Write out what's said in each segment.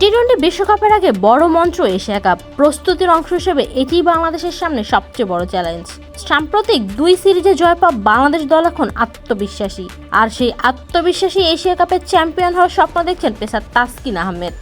T twenty বিশ্বকাপের আগে বড় মঞ্চ এশিয়া কাপ প্রস্তুতির অংশ হিসেবে এটি বাংলাদেশের সামনে সবচেয়ে বড় চ্যালেঞ্জ সাম্প্রতিক দুই সিরিজে জয় পাওয়া বাংলাদেশ দল এখন আত্মবিশ্বাসী। আর সেই আত্মবিশ্বাসী এশিয়া কাপের চ্যাম্পিয়ন হওয়ার স্বপ্ন দেখছেন পেসার তাসকিন আহমেদ।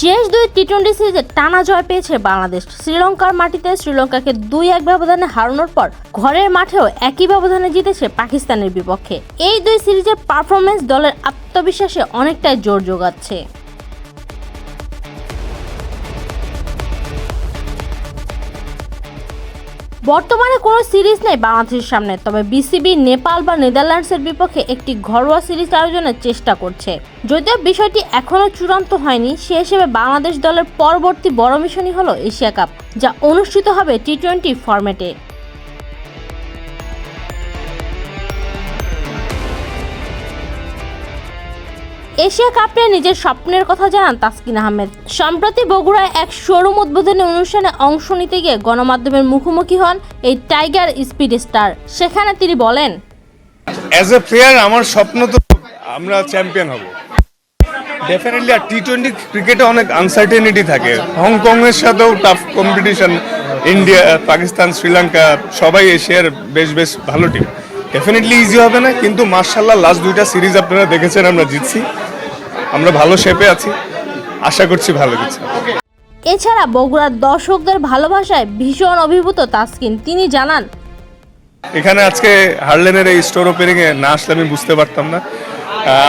শেষ দুই টি টোয়েন্টি সিরিজে টানা জয় পেয়েছে বাংলাদেশ। শ্রীলঙ্কার মাটিতে শ্রীলঙ্কাকে দুই এক ব্যবধানে হারানোর পর ঘরের মাঠেও একই ব্যবধানে জিতেছে পাকিস্তানের বিপক্ষে। এই দুই সিরিজের পারফরমেন্স দলের আত্মবিশ্বাসে অনেকটাই জোর যোগাচ্ছে। বর্তমানে কোনো সিরিজ নেই বাংলাদেশের সামনে, তবে বিসিবি নেপাল বা নেদারল্যান্ডসের বিপক্ষে একটি ঘরোয়া সিরিজ আয়োজনের চেষ্টা করছে। যদিও বিষয়টি এখনও চূড়ান্ত হয়নি, সে হিসেবে বাংলাদেশ দলের পরবর্তী বড় মিশনই হলো এশিয়া কাপ, যা অনুষ্ঠিত হবে টি টোয়েন্টি ফরম্যাটে। এশিয়া কাপ নিয়ে নিজের স্বপ্নের কথা জানান তাসকিন আহমেদ। সম্প্রতি বগুড়ায় এক শোরুম উদ্বোধনী অনুষ্ঠানে অংশ নিতে গিয়ে গণমাধ্যমের মুখোমুখি হন এই টাইগার স্পিড স্টার। সেখানে তিনি বলেন অ্যাজ আমার স্বপ্ন তো আমরা চ্যাম্পিয়ন হব। ডেফিনেটলি আর টি টোয়েন্টি ক্রিকেটে অনেক আনসার্টেনিটি থাকে। হংকং এর সাথেও tough competition India Pakistan Sri Lanka সবাই এশিয়ার বেশ বেশ ভালো টিম ডেফিনেটলি ইজি হবে না, কিন্তু মার্শাল্লাহ লাস্ট দুইটা সিরিজ আপনারা দেখেছেন, আমরা জিতছি। আমরা ভালো শেপে আছি। আশা করছি ভালো কিছু। এছাড়া বগুড়ার দর্শকদের ভালোবাসায় ভীষণ অভিভূত তাসকিন। তিনি জানান এখানে আজকে হার্লেনের এই স্টোর ওপেনিং এ না আসলে আমি বুঝতে পারতাম না।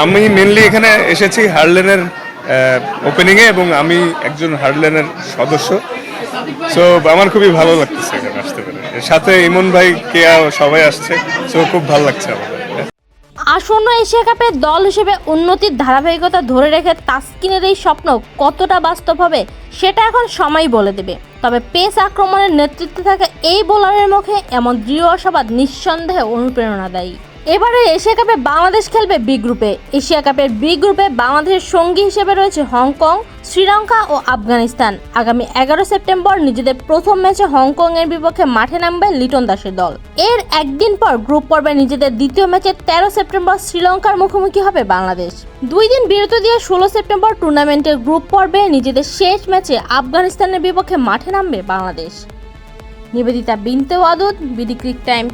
আমি মেনলি এখানে এসেছি হার্লেনের ওপেনিং এ এবং আমি একজন হার্লেনের সদস্য। সো আমার খুবই ভালো লাগতেছে এখানে আসতে পেরে। সাথে ইমন ভাই কেয়া সবাই আসছে। সো খুব ভালো লাগছে আমাদের আসন্ন এশিয়া কাপে দল হিসেবে উন্নতির ধারাবাহিকতা ধরে রেখে তাস্কিনের এই স্বপ্ন কতটা বাস্তব হবে, সেটা এখন সময় বলে দেবে। তবে পেস আক্রমণের নেতৃত্বে থাকা এই বোলারের মুখে এমন দৃঢ় আশাবাদ, নিঃসন্দেহে অনুপ্রেরণাদায়ী। এবারে এশিয়া কাপে বাংলাদেশ খেলবে বি গ্রুপে এশিয়া কাপের বি গ্রুপে বাংলাদেশের সঙ্গী হিসেবে রয়েছে হংকং, শ্রীলঙ্কা ও আফগানিস্তান। আগামী এগারো সেপ্টেম্বর নিজেদের প্রথম ম্যাচে হংকং এর বিপক্ষে মাঠে নামবে লিটন দাসের দল। এর একদিন পর গ্রুপ পর্বে নিজেদের দ্বিতীয় ম্যাচে তেরো সেপ্টেম্বর শ্রীলঙ্কার মুখোমুখি হবে বাংলাদেশ। দুই দিন বিরতি দিয়ে ষোলো সেপ্টেম্বর টুর্নামেন্টের গ্রুপ পর্বে নিজেদের শেষ ম্যাচে আফগানিস্তানের বিপক্ষে মাঠে নামবে Bangladesh. Nibedita Binte Wadud BD crick time.